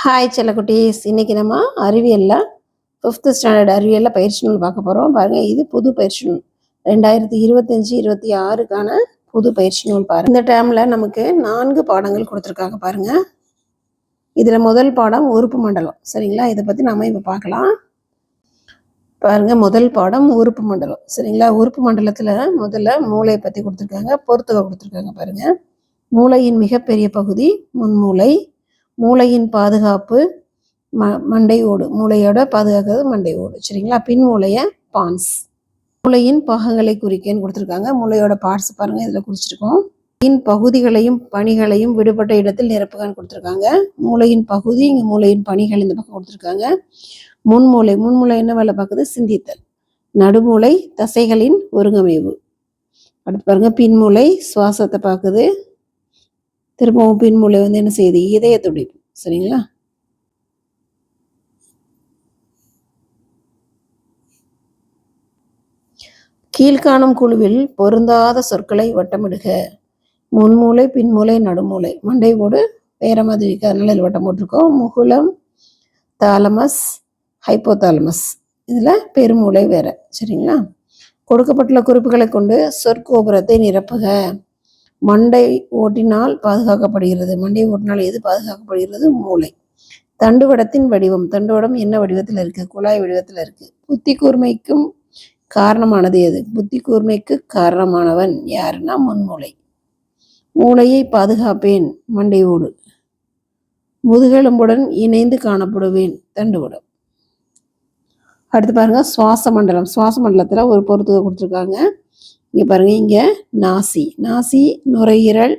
Hi செல்லக்குட்டீஸ் இன்னைக்கு நம்ம அறிவியலில் ஃபிஃப்த்து ஸ்டாண்டர்ட் அறிவியலில் பயிற்சி நூல் பார்க்க போகிறோம் பாருங்கள் இது புது பயிற்சி நூல். ரெண்டாயிரத்தி இருபத்தஞ்சி இருபத்தி ஆறுக்கான புது பயிற்சி நூல் பாருங்கள் இந்த டேமில் நமக்கு நான்கு பாடங்கள் கொடுத்துருக்காங்க பாருங்கள் இதில் முதல் பாடம் உறுப்பு மண்டலம். சரிங்களா? இதை பற்றி நாம் இப்போ பார்க்கலாம். பாருங்கள் முதல் பாடம் உறுப்பு மண்டலம். சரிங்களா? உறுப்பு மண்டலத்தில் முதல்ல மூளையை பற்றி கொடுத்துருக்காங்க. பொறுத்துக கொடுத்துருக்காங்க பாருங்க. மூளையின் மிகப்பெரிய பகுதி முன்மூளை மூளையின் பாதுகாப்பு ம மண்டை ஓடு மூளையோட பாதுகாக்கிறது மண்டை ஓடு சரிங்களா? பின் மூளைய பான்ஸ் மூளையின் பாகங்களை குறிக்கன்னு கொடுத்துருக்காங்க. மூளையோட பார்ட்ஸ் பாருங்கள் இதில் குறிச்சிருக்கோம். மூளையின் பகுதிகளையும் பணிகளையும் விடுபட்ட இடத்தில் நிரப்புகன்னு கொடுத்துருக்காங்க. மூளையின் பகுதி இங்கே மூளையின் பணிகள் இந்த பக்கம் கொடுத்துருக்காங்க. முன்மூளை முன்மூளை என்ன வேலை பார்க்குது? சிந்தித்தல். நடுமூளை தசைகளின் ஒருங்கமைவு. அடுத்து பாருங்க பின்மூளை சுவாசத்தை பார்க்குது. திரும்பவும் பின்மூளை வந்து என்ன செய்யுது? இதய துடிப்பு சரிங்களா? கீழ்காணும் குழுவில் பொருந்தாத சொற்களை வட்டமிடுக. முன்மூளை பின்மூளை நடுமூளை. மண்டை ஓடு வேற மாதிரி இருக்கு வட்டம் போட்டிருக்கோம். முகுலம் தாலமஸ் ஹைப்போதாலமஸ் இதில் பெருமூளை வேற. சரிங்களா? கொடுக்கப்பட்டுள்ள குறிப்புகளை கொண்டு சொற்கோபுரத்தை நிரப்புக. மண்டை ஓட்டினால் பாதுகாக்கப்படுகிறது. மண்டை ஓட்டினால் எது பாதுகாக்கப்படுகிறது? மூளை. தண்டுவடத்தின் வடிவம். தண்டுவடம் என்ன வடிவத்தில் இருக்கு? குழாய் வடிவத்தில் இருக்கு. புத்தி கூர்மைக்கும் காரணமானது எது? புத்தி கூர்மைக்கு காரணமானவன் யாருன்னா முன்மூளை. மூளையை பாதுகாப்பேன். மண்டை ஓடு. முதுகெலும்புடன் இணைந்து காணப்படுவேன். தண்டுவடம். அடுத்து பாருங்க சுவாச மண்டலம். சுவாச மண்டலத்துல ஒரு பொருத்துக கொடுத்துருக்காங்க. இங்கே பாருங்க இங்கே நாசி. நாசி நுரையீரல்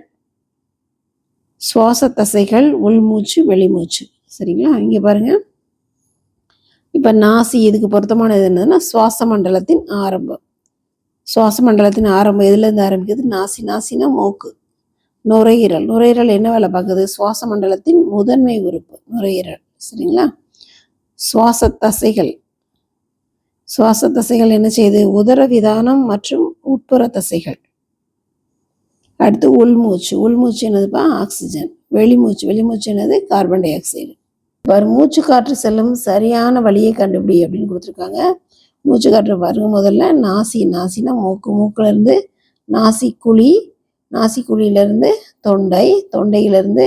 சுவாச தசைகள் உள்மூச்சு வெளிமூச்சு. சரிங்களா? இங்கே பாருங்க. இப்போ நாசி இதுக்கு பொருத்தமானது என்னதுன்னா சுவாச மண்டலத்தின் ஆரம்பம். சுவாச மண்டலத்தின் ஆரம்பம் எதுலேருந்து ஆரம்பிக்குது? நாசி நாசினா மூக்கு. நுரையீரல். நுரையீரல் என்ன வேலை பார்க்குது? சுவாச மண்டலத்தின் முதன்மை உறுப்பு நுரையீரல். சரிங்களா? சுவாச தசைகள். சுவாச தசைகள் என்ன செய்யுது? உதர விதானம் மற்றும் உட்புற தசைகள். அடுத்து உள்மூச்சு உள்மூச்சு என்னதுப்பா? ஆக்சிஜன். வெளிமூச்சு வெளிமூச்சு என்னது? Carbon dioxide. பாரு மூச்சு காற்று செல்லும் சரியான வழியை கண்டுபிடி அப்படின்னு கொடுத்துருக்காங்க. மூச்சு காற்று பாருங்க முதல்ல நாசி. நாசினா மூக்கு. மூக்கிலேருந்து நாசி குழி. நாசி குழியிலேருந்து தொண்டை. தொண்டையிலிருந்து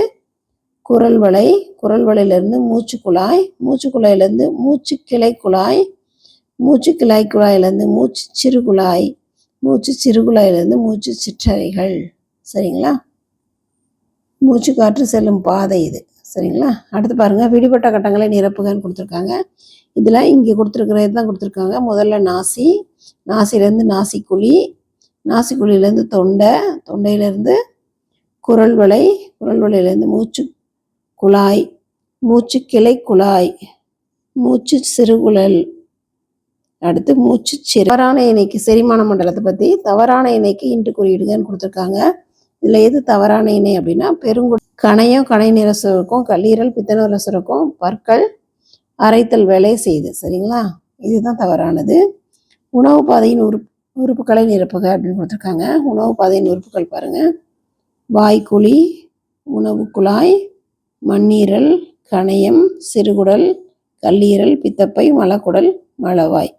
குரல் வலை. குரல் வலையிலேருந்து மூச்சு குழாய். மூச்சு குழாயிலேருந்து மூச்சு கிளை குழாய். மூச்சு கிளாய் குழாயிலேருந்து மூச்சு சிறு குழாய் மூச்சு சிறு குழாயிலேருந்து மூச்சு சிற்றறைகள். சரிங்களா? மூச்சு காற்று செல்லும் பாதை இது. சரிங்களா? அடுத்து பாருங்கள் விடுபட்ட கட்டங்களை நிரப்புகன்னு கொடுத்துருக்காங்க. இதில் இங்கே கொடுத்துருக்கிறது தான் கொடுத்துருக்காங்க. முதல்ல நாசி நாசிலேருந்து நாசிக்குழி நாசிக்குழியிலேருந்து தொண்டை தொண்டையிலேருந்து குரல் வலை குரல் வலையிலேருந்து மூச்சு குழாய் மூச்சு கிளை குழாய் மூச்சு சிறுகுழல் அடுத்து மூச்சு சிறு தவறான இணைக்கு செரிமான மண்டலத்தை பற்றி தவறான இணைக்கு இன்று குறியீடுகன்னு கொடுத்துருக்காங்க. இதில் எது தவறான இணை அப்படின்னா பெருங்கு கணையம் கணை நிற கல்லீரல் பித்தநூற சுரக்கும் பற்கள் அரைத்தல் வேலையை செய்யுது. சரிங்களா? இதுதான் தவறானது. உணவு பாதையின் உறுப்பு உறுப்புகளை நிரப்புக அப்படின்னு கொடுத்துருக்காங்க. உணவு பாதையின் உறுப்புகள் பாருங்க. வாய்க்குழி உணவு குழாய் மண்ணீரல் கணையம் சிறுகுடல் கல்லீரல் பித்தப்பை மலக்குடல் மலவாய்.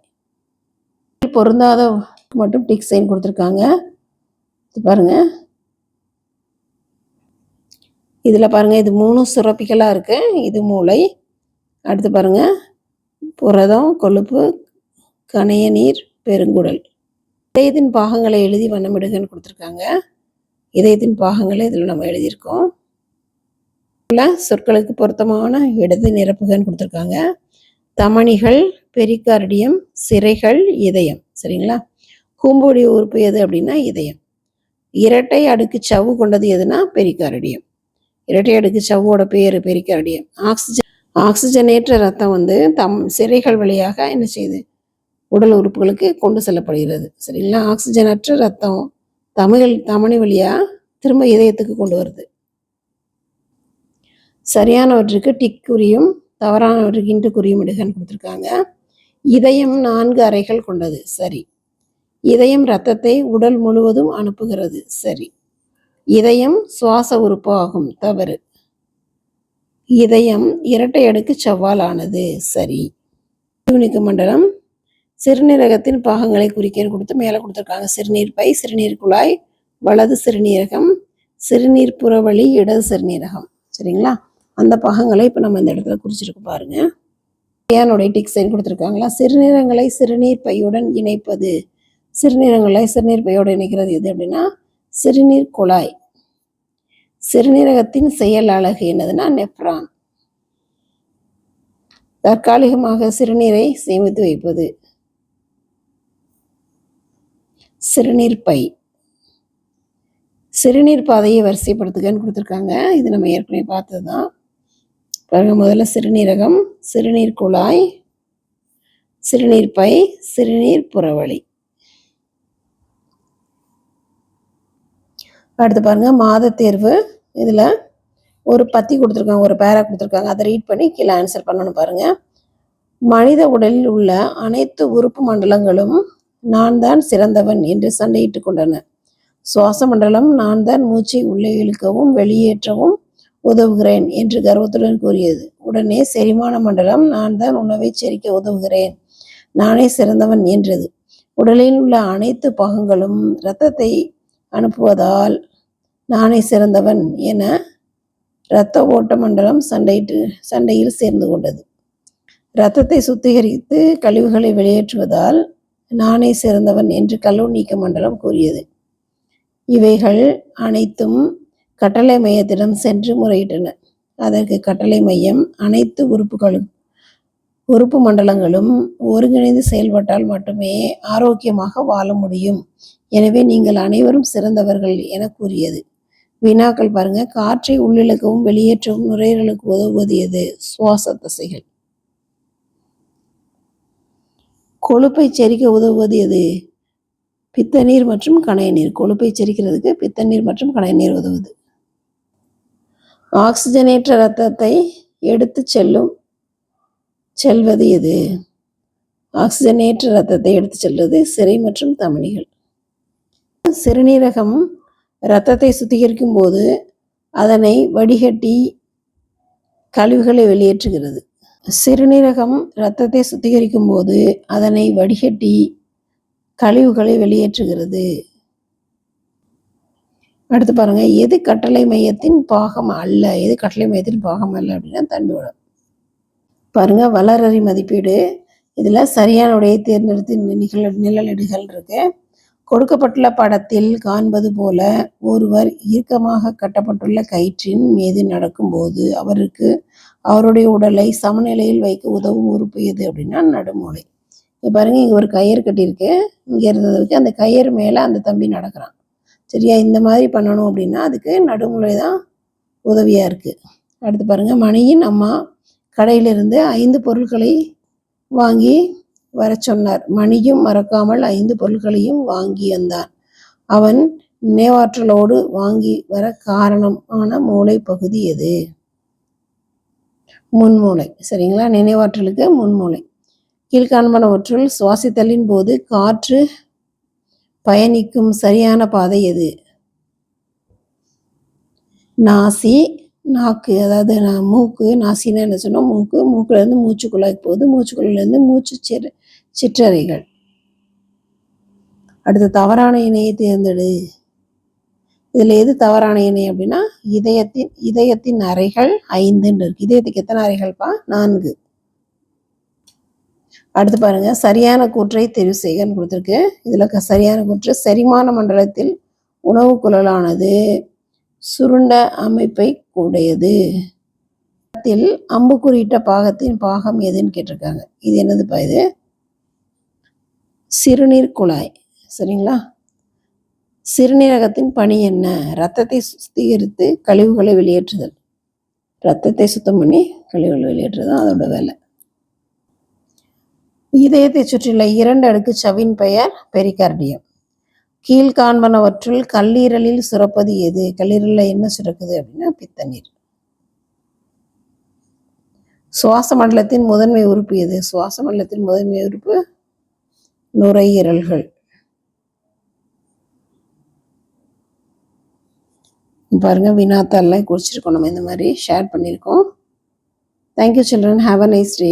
பொருந்தாத மட்டும் டிக் சைன் கொடுத்துருக்காங்க. இது பாருங்கள் இதில் பாருங்கள் இது மூணு சுரப்பிகளாக இருக்குது இது மூளை அடுத்து பாருங்கள் புரதம் கொழுப்பு கணைய நீர் பெருங்குடல். இதயத்தின் பாகங்களை எழுதி வண்ணமிடுகன்னு கொடுத்துருக்காங்க. இதயத்தின் பாகங்களை இதில் நம்ம எழுதியிருக்கோம். சொற்களுக்கு பொருத்தமான இடது நிரப்புகன்னு கொடுத்துருக்காங்க. தமணிகள் பெரிகார்டியம் சிறைகள் இதயம். சரிங்களா? கூம்புடைய உறுப்பு எது அப்படின்னா இதயம். இரட்டை அடுக்கு சவ்வு கொண்டது எதுனா பெரிக்காரடியம் இரட்டை அடுக்கு சவ்வோட பேர் பெரிக்காரடியம் ஆக்சிஜன் ஆக்சிஜனேற்ற ரத்தம் வந்து தம் சிறைகள் வழியாக என்ன செய்யுது உடல் உறுப்புகளுக்கு கொண்டு செல்லப்படுகிறது. சரிங்களா? ஆக்சிஜனற்ற ரத்தம் தமிழ் தமணி வழியா திரும்ப இதயத்துக்கு கொண்டு வருது. சரியானவற்றுக்கு டிக் குறியும் தவறானவற்றுக்கு இன்று குறியும் இடுகன்னு கொடுத்துருக்காங்க. இதயம் நான்கு அறைகள் கொண்டது. சரி. இதயம் இரத்தத்தை உடல் முழுவதும் அனுப்புகிறது. சரி. இதயம் சுவாச உறுப்பு ஆகும். தவறு. இதயம் இரட்டை அடுக்கு செவ்வாலானது சரி. யூனிக்கு மண்டலம். சிறுநீரகத்தின் பாகங்களை குறிக்க கொடுத்து மேலே கொடுத்துருக்காங்க. சிறுநீர் பை சிறுநீர் குழாய் வலது சிறுநீரகம் சிறுநீர் புறவழி இடது சிறுநீரகம். சரிங்களா? அந்த பாகங்களை இப்போ நம்ம இந்த இடத்துல குறிச்சிருக்கு பாருங்கள் ஏனுடைய டிக் சைன் கொடுத்துருக்காங்களா? சிறுநீரங்களை சிறுநீர் பையுடன் இணைப்பது. சிறுநீரங்களை சிறுநீர் பையோடு இணைக்கிறது எது அப்படின்னா சிறுநீர் குழாய். சிறுநீரகத்தின் செயல் அழகு என்னதுன்னா நெப்ரான் தற்காலிகமாக சிறுநீரை சேமித்து வைப்பது. சிறுநீர் பை. சிறுநீர் பாதையை வரிசைப்படுத்துகன்னு கொடுத்துருக்காங்க. இது நம்ம ஏற்கனவே பார்த்தது தான் பாருங்க முதல்ல சிறுநீரகம் சிறுநீர் குழாய் சிறுநீர் பை சிறுநீர் புறவழி. அடுத்து பாருங்க மாத தேர்வு. இதில் ஒரு பத்தி கொடுத்துருக்காங்க ஒரு பேரா கொடுத்துருக்காங்க. அதை ரீட் பண்ணி கீழே ஆன்சர் பண்ணணும் பாருங்க. மனித உடலில் உள்ள அனைத்து உறுப்பு மண்டலங்களும் நான் தான் சிறந்தவன் என்று சண்டையிட்டு கொண்டன. சுவாச மண்டலம் நான் தான் மூச்சை உள்ளே இழுக்கவும் வெளியேற்றவும் உதவுகிறேன் என்று கர்வத்துடன் கூறியது. உடனே செரிமான மண்டலம் நான் தான் உணவை செரிக்க உதவுகிறேன். நானே சிறந்தவன் என்றது. உடலில் உள்ள அனைத்து பாகங்களும் இரத்தத்தை அனுப்புவதால் நானே சிறந்தவன் என இரத்த ஓட்ட மண்டலம் சண்டையிட்டு சண்டையில் சேர்ந்து கொண்டது. இரத்தத்தை சுத்திகரித்து கழிவுகளை வெளியேற்றுவதால் நானே சிறந்தவன் என்று கல்லூர் நீக்க மண்டலம் கூறியது. இவைகள் அனைத்தும் கட்டளை மையத்திடம் சென்று முறையிட்டனர் அதற்கு கட்டளை மையம் அனைத்து உறுப்புகளும் உறுப்பு மண்டலங்களும் ஒருங்கிணைந்து செயல்பட்டால் மட்டுமே ஆரோக்கியமாக வாழ முடியும். எனவே நீங்கள் அனைவரும் சிறந்தவர்கள் என கூறியது. வினாக்கள் பாருங்க. காற்றை உள்ளிழுக்கவும் வெளியேற்றவும் நுரையீரலுக்கு உதவுவது எது? சுவாச தசைகள். கொழுப்பை செரிக்க உதவுவது எது? பித்தநீர் மற்றும் கணையநீர் கொழுப்பை செரிக்கிறதுக்கு பித்தநீர் மற்றும் கணையநீர் உதவுது. ஆக்சிஜனேற்ற ரத்தத்தை எடுத்து செல்லும் செல்வது எது? ஆக்சிஜனேற்ற ரத்தத்தை எடுத்து செல்வது சிறை மற்றும் தமனிகள் சிறுநீரகம் இரத்தத்தை சுத்திகரிக்கும் போது அதனை வடிகட்டி கழிவுகளை வெளியேற்றுகிறது. சிறுநீரகம் இரத்தத்தை சுத்திகரிக்கும் போது அதனை வடிகட்டி கழிவுகளை வெளியேற்றுகிறது. அடுத்து பாருங்க எது கட்டளை மையத்தின் பாகம் அல்ல? எது கட்டளை மையத்தின் பாகம் அல்ல அப்படின்னா தண்டுவடம். பாருங்க வளரறி மதிப்பீடு. இதில் சரியான உடையை தேர்ந்தெடுத்து நிகழ் நிழலிடுகள் இருக்கு. கொடுக்கப்பட்டுள்ள படத்தில் காண்பது போல ஒருவர் இறுக்கமாக கட்டப்பட்டுள்ள கயிற்றின் மீது நடக்கும்போது அவருக்கு அவருடைய உடலை சமநிலையில் வைக்க உதவும் உறுப்பு எது அப்படின்னா நடுமூளை. இப்போ பாருங்க இங்கே ஒரு கயிறு கட்டியிருக்கு. இங்கே இருந்ததுக்கு அந்த கயிறு மேலே அந்த தம்பி நடக்கிறான். சரியா இந்த மாதிரி பண்ணணும் அப்படின்னா அதுக்கு நடுமுறை தான் உதவியாக இருக்குது அடுத்து பாருங்க மணியின் அம்மா கடையிலிருந்து ஐந்து பொருட்களை வாங்கி வர சொன்னார். மணியும் மறக்காமல் ஐந்து பொருட்களையும் வாங்கி வந்தான் அவன் நினைவாற்றலோடு வாங்கி வர காரணமான மூளை பகுதி எது? முன்மூளை. சரிங்களா? நினைவாற்றலுக்கு முன்மூளை. கீழ்காண்பனவற்றுள் சுவாசித்தலின் போது காற்று பயணிக்கும் சரியான பாதை எது? நாசி நாக்கு அதாவது நான் மூக்கு நாசின்னா என்ன சொன்னோம்? மூக்கு மூக்குலேருந்து மூச்சுக்குழாய்க்கு போகுது. மூச்சுக்குழாயிலேருந்து மூச்சு சிற சிற்றறைகள். அடுத்து தவறான இணையை தேர்ந்தெடு. இதில் எது தவறான இணை அப்படின்னா இதயத்தின் இதயத்தின் அறைகள் ஐந்துன்னு இருக்கு. இதயத்துக்கு எத்தனை அறைகள்ப்பா? நான்கு. அடுத்து பாருங்க சரியான கூற்றை தெரிவு செய்கன்னு கொடுத்துருக்கு. இதில் க- சரியான கூற்று செரிமான மண்டலத்தில் உணவு குழலானது சுருண்ட அமைப்பை உடையது இதில் அம்புக்குறியிட்ட பாகத்தின் பாகம் எதுன்னு கேட்டிருக்காங்க. இது என்னதுப்பா இது? சிறுநீர் குழாய் சரிங்களா? சிறுநீரகத்தின் பணி என்ன? ரத்தத்தை சுத்திகரித்து கழிவுகளை வெளியேற்றுதல். ரத்தத்தை சுத்தம் பண்ணி கழிவுகளை வெளியேற்றுறது தான் அதோட வேலை. இதயத்தை சுற்றியுள்ள இரண்டு அடுக்கு சவின் பெயர் பெரிகார்டியம். கீழ்காண்பனவற்றுள் கல்லீரலில் சுரப்பது எது? கல்லீரலில் என்ன சுரக்குது அப்படின்னா பித்தநீர். சுவாச மண்டலத்தின் முதன்மை உறுப்பு எது? சுவாச மண்டலத்தின் முதன்மை உறுப்பு நுரையீரல்கள். பாருங்க வினாத்தாலாம் குறிச்சிருக்கோம். நம்ம இந்த மாதிரி ஷேர் பண்ணியிருக்கோம். Thank you children have a nice day